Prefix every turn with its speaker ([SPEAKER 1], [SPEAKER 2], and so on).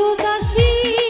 [SPEAKER 1] উদাসী